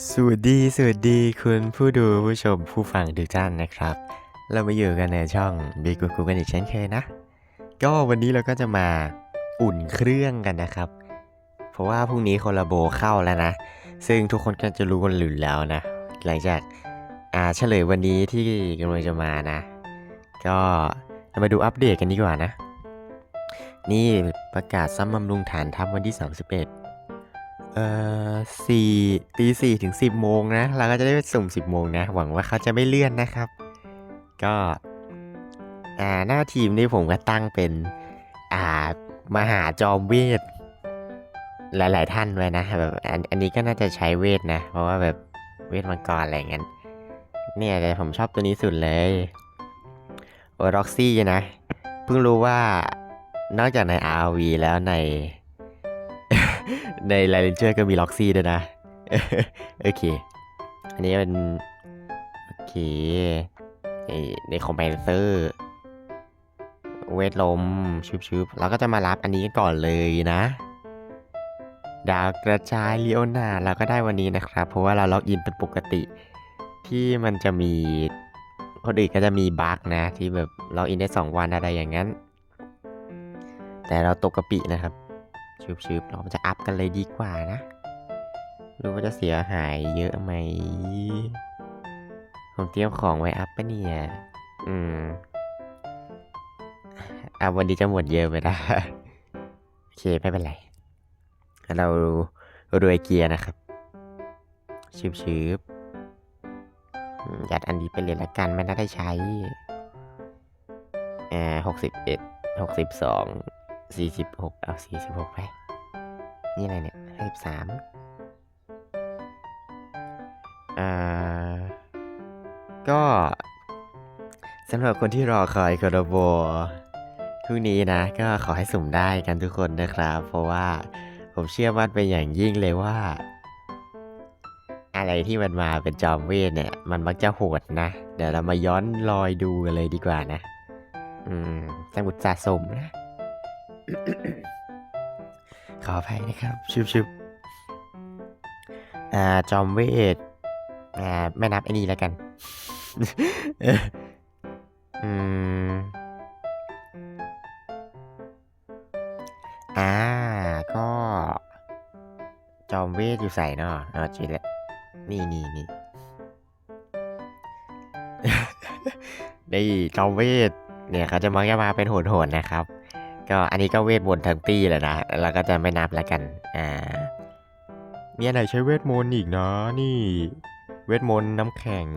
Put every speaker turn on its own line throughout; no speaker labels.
สวัสดี สวัสดีคุณผู้ดูผู้ชมผู้ฟังทุกท่านนะครับ เรามาอยู่กันในช่องบีกูกูกันอีกเช่นเคยนะ ก็วันนี้เราก็จะมาอุ่นเครื่องกันนะครับ เพราะว่าพรุ่งนี้โคลลาโบเข้าแล้วนะ ซึ่งทุกคนก็จะรู้กันหลือแล้วนะ หลังจากอ่าเฉลยวันนี้ที่กำลังจะมานะ ก็เรามาดูอัปเดตกันดีกว่านะ นี่ประกาศซ้ำบำรุงฐานทัพวันที่ 31 เอ่อสี่ตีสี่ถึงสิบโมงนะ เราก็จะได้ไปสุ่มสิบโมงนะ หวังว่าเขาจะไม่เลื่อนนะครับ ก็อ่าหน้าทีมนี่ผมก็ตั้งเป็นอ่ามหาจอมเวท หลาย ๆ ท่านไว้นะแบบอันอันนี้ก็น่าจะใช้เวทนะ เพราะว่าแบบเวทมังกรอะไรอย่างนั้นเนี่ยแต่ผมชอบตัวนี้สุดเลยโอร็อกซี่นะ เพิ่งรู้ว่านอกจากใน RV แล้วใน ในไลเลนเจอร์ก็มีล็อกซี่ด้วยนะ โอเค อันนี้เป็น โอเค ในในคอมเพนเซอร์ เวทลมชุบๆเราก็จะมารับอันนี้ก่อนเลยนะ ดาวกระจายลีโอนาเราก็ได้วันนี้นะครับ เพราะว่าเราล็อกอินเป็นปกติ ที่มันจะมีคนอื่นก็จะมีบั๊กนะ ที่แบบล็อกอินได้ 2 วันอะไรอย่างนั้น แต่เราตกกะปินะครับ ชืบๆเราจะอัพกันเลยดีกว่านะรู้ว่าจะเสียหายเยอะไหม ผมเตรียมของไว้อัพปะเนี่ย อืมอะวันนี้จะหมดเยอะไปนะโอเคไม่เป็นไร เรารวยเกียร์นะครับ ชืบชืบยัดอันนี้ไปเลยละกันไม่น่าได้ใช้ อ่าหกสิบเอ็ดหกสิบสอง สี่สิบหกเอาสี่สิบหกไป นี่อะไรเนี่ยห้าสิบสามอ่า ก็สำหรับคนที่รอคอยคอร์โบพรุ่งนี้นะ ก็ขอให้สุ่มได้กันทุกคนนะครับ เพราะว่าผมเชื่อมั่นเป็นอย่างยิ่งเลยว่า อะไรที่มันมาเป็นจอมเวทเนี่ย มันมักจะโหดนะ เดี๋ยวเรามาย้อนรอยดูกันเลยดีกว่านะ อืมสมุดสะสมนะ ขออภัยนะครับชุบชุบอ่าจอมเวทอ่าไม่นับไอ้นี่แล้วกัน อืมอ่าก็ จอมเวทอยู่ใส่เนาะเออจีแหละนี่นี่นี่นี่จอมเวทเนี่ยเขาจะมักจะมาเป็นโหดๆนะครับ ก็อันนี้ก็เวทมนต์ทั้งตีแหละนะเราก็จะไม่นับแล้วกัน อ่า มีอันไหนใช้เวทมนต์อีกเนาะนี่ เวทมนต์น้ำแข็ง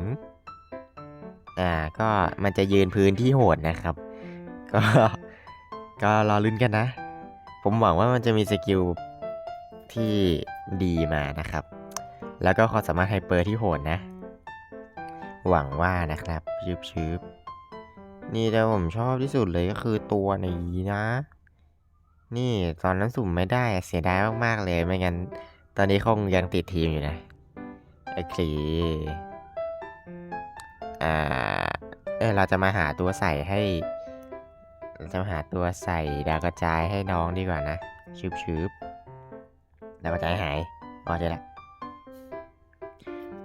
อ่า ก็มันจะยืนพื้นที่โหดนะครับ ก็ ก็รอลุ้นกันนะ ผมหวังว่ามันจะมีสกิลที่ดีมานะครับ แล้วก็ความสามารถไฮเปอร์ที่โหดนะ หวังว่านะครับชืบชืบ นี่แต่ผมชอบที่สุดเลยก็คือตัวนี้นะ นี่ตอนนั้นสุ่มไม่ได้เสียดายมากๆเลยไม่งั้น ตอนนี้คงยังติดทีมอยู่นะโอเคอ่าเออเราจะมาหาตัวใส่ให้เราจะมาหาตัวใส่ดาวกระจายให้น้องดีกว่านะชืบชืบดาวกระจายหายอ๋อเจอละ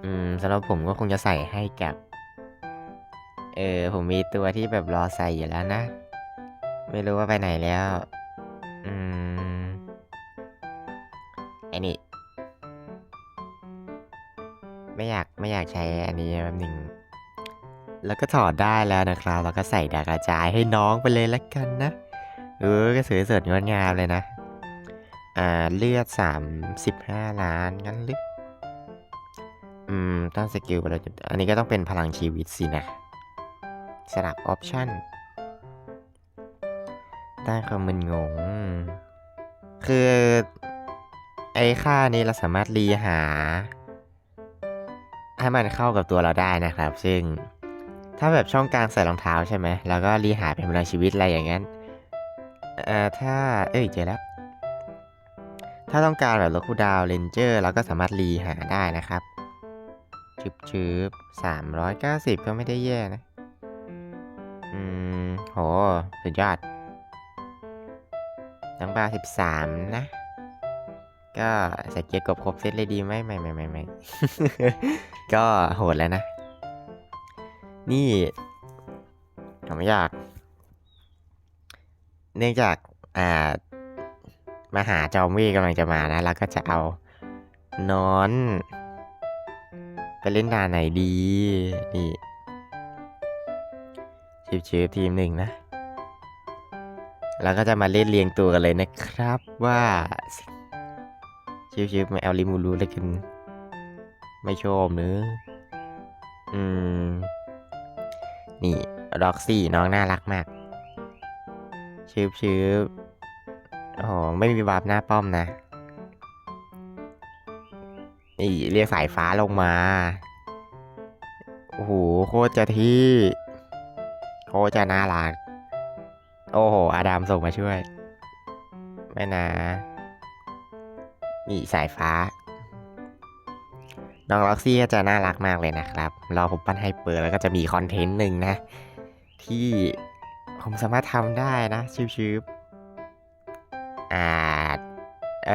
อืมสำหรับผมก็คงจะใส่ให้กับ เออ ผมมีตัวที่แบบรอใส่อยู่แล้วนะ ไม่รู้ว่าไปไหนแล้ว อืมไอ้นี่ ไม่อยากไม่อยากใช้อันนี้แป๊บหนึ่งแล้วก็ถอดได้แล้วนะครับ แล้วก็ใส่ดากระจายให้น้องไปเลยละกันนะ เออ ก็สวยสดงดงามเลยนะ อ่า เลือดสามสิบห้าล้านงั้นหรืออืม ตั้งสกิลไปแล้วอันนี้ก็ต้องเป็นพลังชีวิตสินะ สลับออปชันได้ความมึนงง คือไอ้ค่านี้เราสามารถรีหา ให้มันเข้ากับตัวเราได้นะครับ ซึ่งถ้าแบบช่องกลางใส่รองเท้าใช่ไหมแล้วก็รีหาเป็นพลังชีวิตอะไรอย่างนั้นเอ่อถ้าเอ้ยเจอแล้ว ถ้าต้องการแบบลดคูลดาวเลนเจอร์เราก็สามารถรีหาได้นะครับชึบชึบสามร้อยเก้าสิบก็ไม่ได้แย่นะ อืม โห สุดยอดน้องบาสิบสามนะ ก็ใส่เกียร์กบครบเซตเลยดีไหมไม่ไม่ไม่ไม่ก็โหดแล้วนะ นี่ผมอยาก เนื่องจาก อ่ามาหาจอมเวทกำลังจะมานะ แล้วก็จะเอานอน ไปเล่นด่านไหนดี นี่ ชิวชิวๆทีมหนึ่งนะ แล้วก็จะมาเล่นเรียงตัวกันเลยนะครับว่าชิวๆไม่เอาลิมูรูเลยกัน ไม่ชอบเนื้ออืม นี่ร็อกซี่น้องน่ารักมากชืบชืบโอ้ไม่มีบาปหน้าป้อมนะนี่เรียกสายฟ้าลงมา โอ้โห โคตรจะที่ โคตรจะน่ารักโอ้โห อาดามส่งมาช่วย ไม่นะนี่สายฟ้า น้องล็อกซี่ก็จะน่ารักมากเลยนะครับ รอผมปั้นให้เปิดแล้วก็จะมีคอนเทนต์หนึ่งนะ ที่ผมสามารถทำได้นะชิวๆอา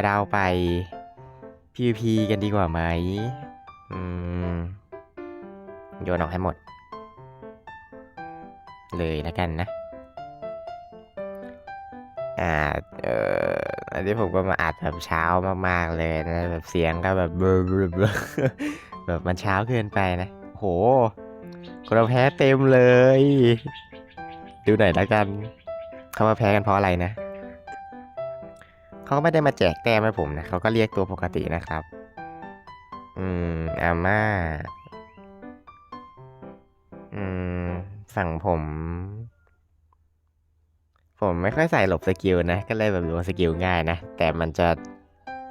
เราไป PVP กันดีกว่าไหม อืม โยนออกให้หมด เลยแล้วกันนะอ่าเอ่ออันนี้ผมก็มาอัดแบบเช้ามากๆเลยนะแบบเสียงก็แบบเบลอแบบมันเช้าเกินไปนะโหคนเราแพ้เต็มเลย ดูหน่อยแล้วกันเขามาแพ้กันเพราะอะไรนะเขาก็ไม่ได้มาแจกแต้มให้ผมนะเขาก็เรียกตัวปกตินะครับ อืมอาม่าอืม ฝั่งผม ผมไม่ค่อยใส่หลบสกิลนะ ก็เลยแบบโดนสกิลง่ายนะ แต่มันจะ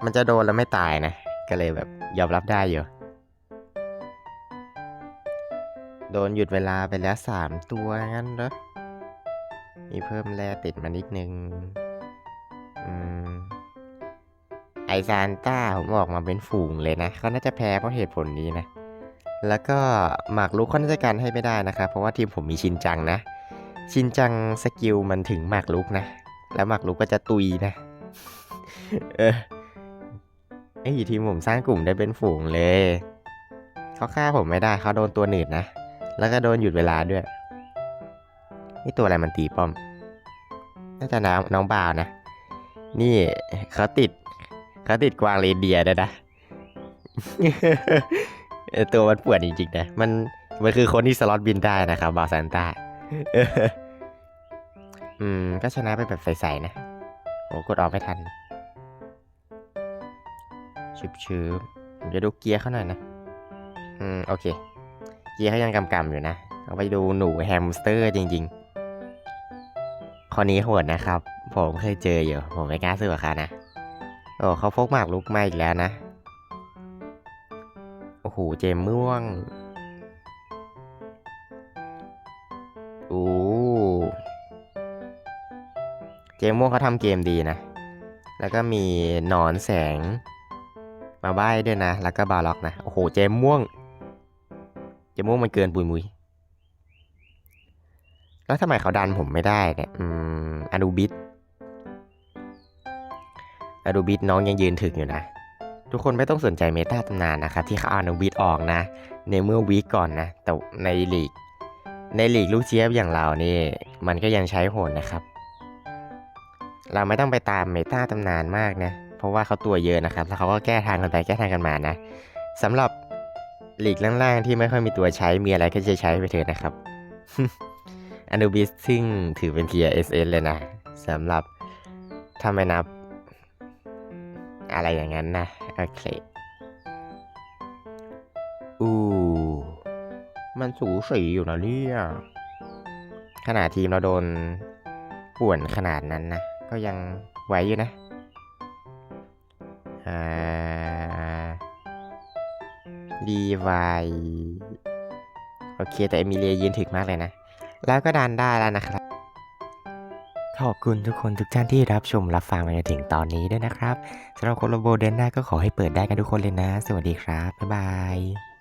มันจะโดนแล้วไม่ตายนะ ก็เลยแบบยอมรับได้อยู่ โดนหยุดเวลาไปแล้วสามตัวงั้นเหรอ มีเพิ่มแร่ติดมานิดนึง อืม ไอซานต้าผมออกมาเป็นฝูงเลยนะ เขาน่าจะแพ้เพราะเหตุผลนี้นะ แล้วก็หมากรุกเขาน่าจกันให้ไม่ได้นะครับ เพราะว่าทีมผมมีชินจังนะ ชินจังสกิลมันถึงหมากรุกนะ แล้วหมากรุกก็จะตุยนะ เออไอทีมผมสร้างกลุ่มได้เป็นฝูงเลย เขาฆ่าผมไม่ได้เขาโดนตัวหนืดนะ แล้วก็โดนหยุดเวลาด้วย นี่ตัวอะไรมันตีป้อม น่าจะน้องน้องบ่าวนะ นี่เขาติดเขาติดกวางเรเดียด้วยนะ เอตัวมันปวดจริงๆนะมันมันคือคนที่สล็อตบินได้นะครับบาซานต้าอืม ก็ชนะไปแบบใสๆนะโอ้กดออกไม่ทันชืบชืบผมจะดูเกียร์เขาหน่อยนะ อืม โอเค เกียร์เขายังกำกำอยู่นะ เอาไปดูหนูแฮมสเตอร์จริงๆคนนี้โหดนะครับ ผมเคยเจออยู่ ผมไม่กล้าซื้อกับเขานะ โอ้เขาพกหมากลุกมาอีกแล้วนะ โอ้โหเจมม่วงโอ้เจมม่วงเขาทำเกมดีนะ แล้วก็มีหนอนแสง มาใบ้ด้วยนะ แล้วก็บาล็อกนะ โอ้โห เจมม่วง เจมม่วงมันเกินปุยมุย แล้วทำไมเขาดันผมไม่ได้เนี่ย อืมอนูบิสอนูบิสน้องยังยืนถึกอยู่นะ ทุกคนไม่ต้องสนใจเมตาตำนานนะครับที่เขาเอานูบิสออกนะ ในเมื่อวีก่อนนะ แต่ในลีก ในลีกลูกเจี๊ยบอย่างเรานี่ มันก็ยังใช้โหดนะครับ เราไม่ต้องไปตามเมตาตำนานมากนะ เพราะว่าเขาตัวเยอะนะครับ แล้วเขาก็แก้ทางกันไปแก้ทางกันมานะสำหรับหลีกล่างๆที่ไม่ค่อยมีตัวใช้มีอะไรก็จะใช้ไปเถอะนะครับอนูบิสซึ่งถือเป็น tier SS เลยนะสำหรับถ้าไม่นับ อะไรอย่างนั้นนะ โอเคอู้ มันสูสีอยู่นะเนี่ยขนาดทีมเราโดนป่วนขนาดนั้นนะ ก็ยังไหวอยู่นะ อ่าดีไวโอเค แต่เอมิเลียยืนถึกมากเลยนะ แล้วก็ดันได้แล้วนะครับ ขอบคุณทุกคนทุกท่านที่รับชมรับฟังมาจนถึงตอนนี้ด้วยนะครับสำหรับคนโลโบเดนได้ก็ขอให้เปิดได้กันทุกคนเลยนะ สวัสดีครับ บ๊ายบาย